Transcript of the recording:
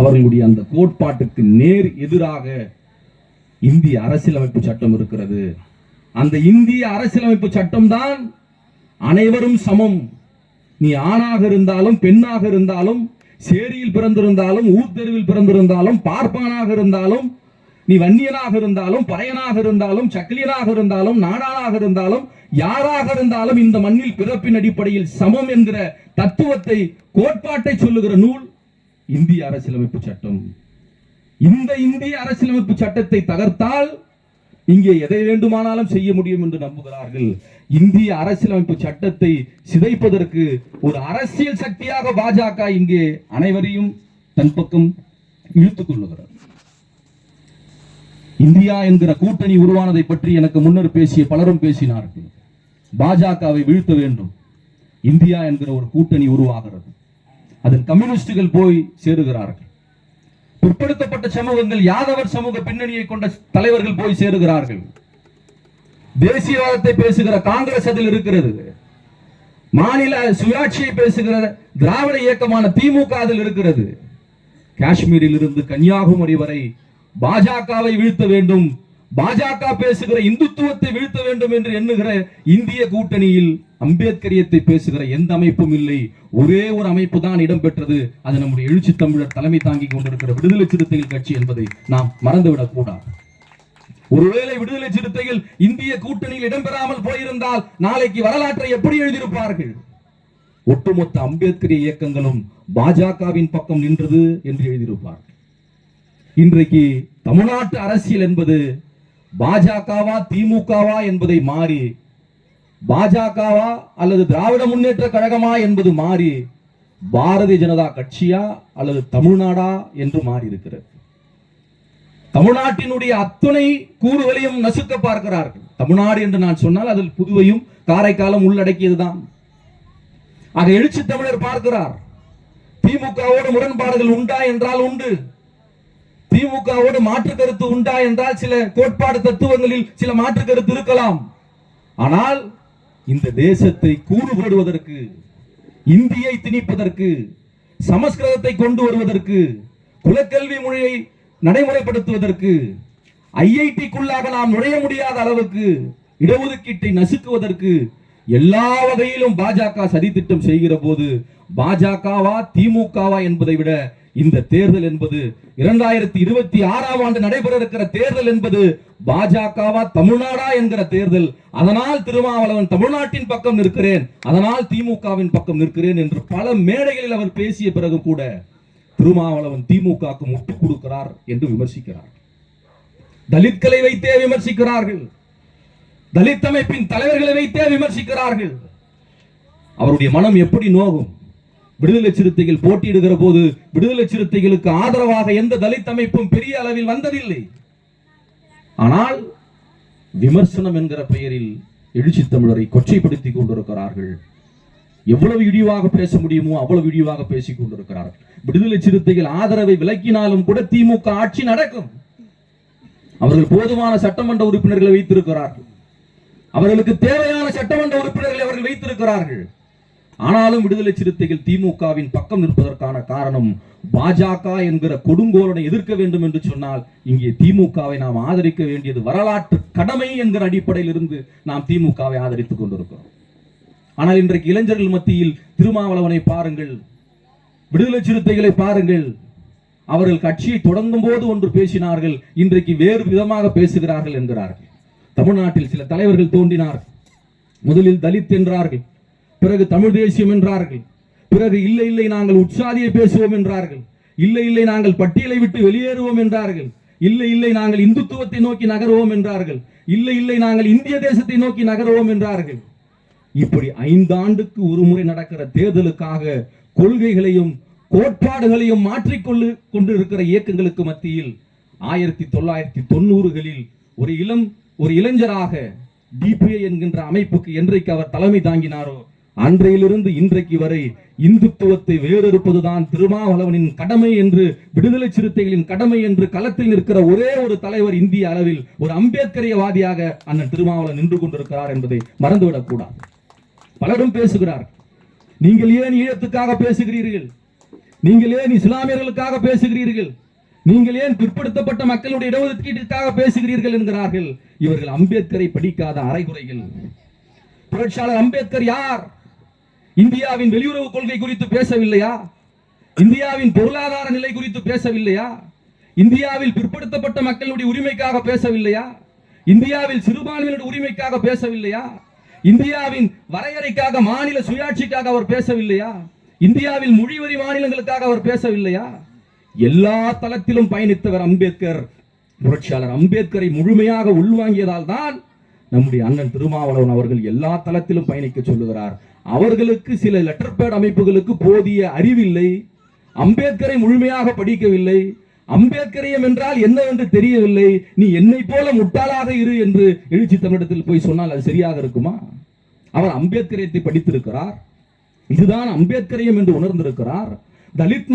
அவர்களுடைய அந்த கோட்பாட்டுக்கு நேர் எதிராக இந்திய அரசியலமைப்பு சட்டம் இருக்கிறது. அந்த இந்திய அரசியலமைப்பு சட்டம் தான் அனைவரும் சமம். நீ ஆணாக இருந்தாலும் பெண்ணாக இருந்தாலும் சேரியில் பிறந்திருந்தாலும் ஊர் தெருவில் பிறந்திருந்தாலும் பார்ப்பானாக இருந்தாலும் நீ வன்னியனாக இருந்தாலும் பறையனாக இருந்தாலும் சக்கிலியனாக இருந்தாலும் நாடானாக இருந்தாலும் யாராக இருந்தாலும் இந்த மண்ணில் பிறப்பின் அடிப்படையில் சமம் என்கிற தத்துவத்தை கோட்பாட்டை சொல்லுகிற நூல் இந்திய அரசியலமைப்பு சட்டம். இந்த இந்திய அரசியலமைப்பு சட்டத்தை தகர்த்தால் இங்கே எதை வேண்டுமானாலும் செய்ய முடியும் என்று நம்புகிறார்கள். இந்திய அரசியலமைப்பு சட்டத்தை சிதைப்பதற்கு ஒரு அரசியல் சக்தியாக பாஜக இங்கே அனைவரையும் தன் பக்கம் இழுத்துக் கொள்ளுகிறது. இந்தியா என்கிற கூட்டணி உருவானதை பற்றி எனக்கு முன்னர் பேசிய பலரும் பேசினார்கள். பாஜகவை வீழ்த்த வேண்டும். இந்தியா என்கிற ஒரு கூட்டணி உருவாகிறது. அதில் கம்யூனிஸ்டுகள் போய் சேருகிறார்கள். பிற்படுத்தப்பட்ட சமூகங்கள் யாதவர் சமூக பின்னணியை கொண்ட தலைவர்கள் போய் சேருகிறார்கள். தேசியவாதத்தை பேசுகிற காங்கிரஸ் அதில் இருக்கிறது. மாநில சுயாட்சியை பேசுகிற திராவிட இயக்கமான திமுக அதில் இருக்கிறது. காஷ்மீரில் இருந்து கன்னியாகுமரி வரை பாஜகவை வீழ்த்த வேண்டும் பாஜக பேசுகிற இந்துத்துவத்தை வீழ்த்த வேண்டும் என்று எண்ணுகிற இந்திய கூட்டணியில் அம்பேத்கரியத்தை பேசுகிற எந்த அமைப்பும் இல்லை. ஒரே ஒரு அமைப்பு தான் இடம்பெற்றது அது நம்முடைய எழுச்சி தமிழர் தலைமை தாங்கி கொண்டிருக்கிற விடுதலை சிறுத்தைகள் கட்சி என்பதை நாம் மறந்துவிடக் கூடாது. ஒருவேளை விடுதலை சிறுத்தைகள் இந்திய கூட்டணியில் இடம்பெறாமல் போயிருந்தால் நாளைக்கு வரலாற்றை எப்படி எழுதியிருப்பார்கள்? ஒட்டுமொத்த அம்பேத்கரிய இயக்கங்களும் பாஜகவின் பக்கம் நின்றது என்று எழுதியிருப்பார்கள். இன்றைக்கு தமிழ்நாட்டு அரசியல் என்பது பாஜகவா திமுகவா என்பதை மாறி பாஜகவா அல்லது திராவிட முன்னேற்ற கழகமா என்பது மாறி பாரதிய ஜனதா கட்சியா அல்லது தமிழ்நாடா என்று மாறி இருக்கிறது. தமிழ்நாட்டினுடைய அத்துணை கூறுகளையும் நசுக்க பார்க்கிறார்கள். தமிழ்நாடு என்று நான் சொன்னால் அதில் புதுவையும் காரைக்காலம் உள்ளடக்கியதுதான். ஆக எழுச்சி தமிழர் பார்க்கிறார். திமுகவோடு முரண்பாடுகள் உண்டா என்றால் உண்டு. திமுகவோடு மாற்று கருத்து உண்டா என்றால் சில கோட்பாடு தத்துவங்களில் சில மாற்று கருத்து இருக்கலாம். ஆனால் இந்த தேசத்தை கூறுபடுவதற்கு இந்தியை திணிப்பதற்கு சமஸ்கிருதத்தை கொண்டு வருவதற்கு குலக்கல்வி மொழியை நடைமுறைப்படுத்துவதற்கு ஐஐடிக்குள்ளாக நாம் நுழைய முடியாத அளவுக்கு இடஒதுக்கீட்டை நசுக்குவதற்கு எல்லா வகையிலும் பாஜக சதித்திட்டம் செய்கிற போது பாஜகவா திமுகவா என்பதை விட இந்த தேர்தல் என்பது இரண்டாயிரத்தி இருபத்தி ஆறாம் ஆண்டு நடைபெற இருக்கிற தேர்தல் என்பது பாஜகவா தமிழ்நாடா என்கிற தேர்தல். அதனால் திருமாவளவன் தமிழ்நாட்டின் பக்கம் நிற்கிறேன் அதனால் திமுகவின் பக்கம் நிற்கிறேன் என்று பல மேடைகளில் அவர் பேசிய பிறகு கூட திருமாவளவன் திமுகவுக்கு முட்டு கொடுக்கிறார் என்று விமர்சிக்கிறார் தலித்களை வைத்தே விமர்சிக்கிறார்கள். தலித் அமைப்பின் தலைவர்களை வைத்தே விமர்சிக்கிறார்கள். அவருடைய மனம் எப்படி நோகும்? விடுதலை சிறுத்தைகள் போட்டியிடுகிற போது விடுதலை சிறுத்தைகளுக்கு ஆதரவாக எந்த தலித் அமைப்பும் பெரிய அளவில் வந்ததில்லை. ஆனால் விமர்சனம் என்கிற பெயரில் எழுச்சி தமிழரை கொச்சைப்படுத்திக் கொண்டிருக்கிறார்கள். எவ்வளவு இழிவாக பேச முடியுமோ அவ்வளவு இழிவாக பேசிக் கொண்டிருக்கிறார்கள். விடுதலை சிறுத்தைகள் ஆதரவை விலக்கினாலும் கூட திமுக ஆட்சி நடக்கும். அவர்கள் போதுமான சட்டமன்ற உறுப்பினர்களை வைத்திருக்கிறார்கள். அவர்களுக்கு தேவையான சட்டமன்ற உறுப்பினர்களை அவர்கள் வைத்திருக்கிறார்கள். ஆனாலும் விடுதலை சிறுத்தைகள் திமுகவின் பக்கம் நிற்பதற்கான காரணம் பாஜக என்கிற கொடுங்கோலனை எதிர்க்க வேண்டும் என்று சொன்னால் இங்கே திமுகவை நாம் ஆதரிக்க வேண்டியது வரலாற்று கடமை என்கிற அடிப்படையில் இருந்து நாம் திமுகவை ஆதரித்துக் கொண்டிருக்கிறோம். ஆனால் இன்றைக்கு இளைஞர்கள் மத்தியில் திருமாவளவனை பாருங்கள் விடுதலை சிறுத்தைகளை பாருங்கள். அவர்கள் கட்சியை தொடங்கும் போது ஒன்று பேசினார்கள் இன்றைக்கு வேறு விதமாக பேசுகிறார்கள் என்கிறார்கள். தமிழ்நாட்டில் சில தலைவர்கள் தோன்றினார்கள். முதலில் தலித் என்றார்கள். பிறகு தமிழ் தேசியம் என்றார்கள். பிறகு இல்லை இல்லை நாங்கள் உற்சாதியை பேசுவோம் என்றார்கள். இல்லை இல்லை நாங்கள் பட்டியலை விட்டு வெளியேறுவோம் என்றார்கள். இல்லை இல்லை நாங்கள் இந்துத்துவத்தை நோக்கி நகருவோம் என்றார்கள். இல்லை இல்லை நாங்கள் இந்திய தேசத்தை நோக்கி நகருவோம் என்றார்கள். இப்படி ஐந்தாண்டுக்கு ஒரு முறை நடக்கிற தேர்தலுக்காக கொள்கைகளையும் கோட்பாடுகளையும் மாற்றிக்கொள்ளு கொண்டு இருக்கிற இயக்கங்களுக்கு மத்தியில் ஆயிரத்தி தொள்ளாயிரத்தி தொண்ணூறுகளில் ஒரு இளம் ஒரு இளைஞராக டிபிஐ என்கின்ற அமைப்புக்கு என்றைக்கு அவர் தலைமை தாங்கினாரோ அன்றையிலிருந்து இன்றைக்கு வரை இந்துத்துவத்தை வேறறுப்பதுதான் திருமாவளவனின் கடமை என்று விடுதலை சிறுத்தைகளின் கடமை என்று களத்தில் நிற்கிற ஒரே ஒரு தலைவர் இந்திய அளவில் ஒரு அம்பேத்கரியவாதியாக அண்ணன் திருமாவளவன் நின்று கொண்டிருக்கிறார் என்பதை மறந்துவிடக் கூடாது பலரும் பேசுகிறார். நீங்கள் ஏன் ஈழத்துக்காக பேசுகிறீர்கள்? நீங்கள் ஏன் இஸ்லாமியர்களுக்காக பேசுகிறீர்கள்? நீங்கள் ஏன் பிற்படுத்தப்பட்ட மக்களுடைய இடஒதுக்கீட்டிற்காக பேசுகிறீர்கள் என்கிறார்கள்? இவர்கள் அம்பேத்கரை படிக்காத அரைகுறைகள். புரட்சியாளர் அம்பேத்கர் யார்? இந்தியாவின் வெளியுறவு கொள்கை குறித்து பேசவில்லையா? இந்தியாவின் பொருளாதார நிலை குறித்து பேசவில்லையா? இந்தியாவில் பிற்படுத்தப்பட்ட மக்களுடைய உரிமைக்காக பேசவில்லையா? இந்தியாவில் சிறுபான்மையினுடைய உரிமைக்காக பேசவில்லையா? இந்தியாவின் வரையறைக்காக மாநில சுயாட்சிக்காக அவர் பேசவில்லையா? இந்தியாவில் மொழிவரி மாநிலங்களுக்காக அவர் பேசவில்லையா? எல்லா தளத்திலும் பயணித்தவர் அம்பேத்கர். புரட்சியாளர் அம்பேத்கரை முழுமையாக உள்வாங்கியதால் தான் நம்முடைய அண்ணன் திருமாவளவன் அவர்கள் எல்லா தளத்திலும் பயணிக்க சொல்லுகிறார். அவர்களுக்கு சில லெட்டர் பேட் அமைப்புகளுக்கு போதிய அறிவில்லை. அம்பேத்கரை முழுமையாக படிக்கவில்லை. அம்பேத்கரியம் என்றால் என்னவென்று தெரியவில்லை. நீ என்னை போல முட்டாளாக இரு என்று எழுச்சி தமிழகத்தில் போய் சொன்னால் அது சரியாக இருக்குமா? அவர் அம்பேத்கரியத்தை படித்திருக்கிறார். இதுதான் அம்பேத்கரியம் என்று உணர்ந்திருக்கிறார். தலித்